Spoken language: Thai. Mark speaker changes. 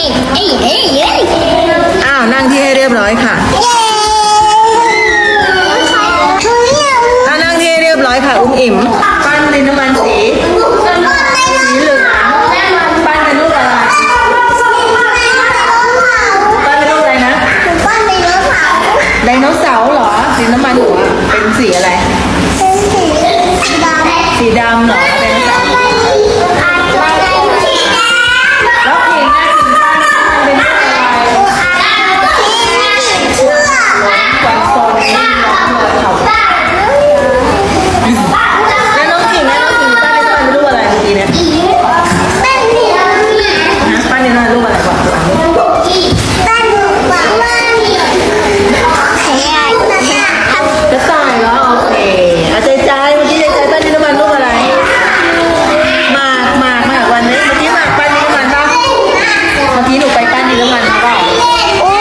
Speaker 1: อ้ยเอ้ยเอ้ยเอ้ย
Speaker 2: อ้าวนั่งที่ให้เรียบร้อยค่ะถ้านั่งที่ให้เรียบร้อยค่ะ อุ้มอิ่มปั้นดินน้ำมันสีสีเหลืองปั้นเป็นรูปอะไรปั้นเป็นรูปอะไรนะไดโนเสาร์เหรอดินน้ำมันหัวเป็นสีอะไร สีดำเหรอ มากวันนี้เมื่อกี้หมากปั้นดินน้ำมันปะเมื่อกี้หนูไปปั้นดินน้ำมันมาเปล่า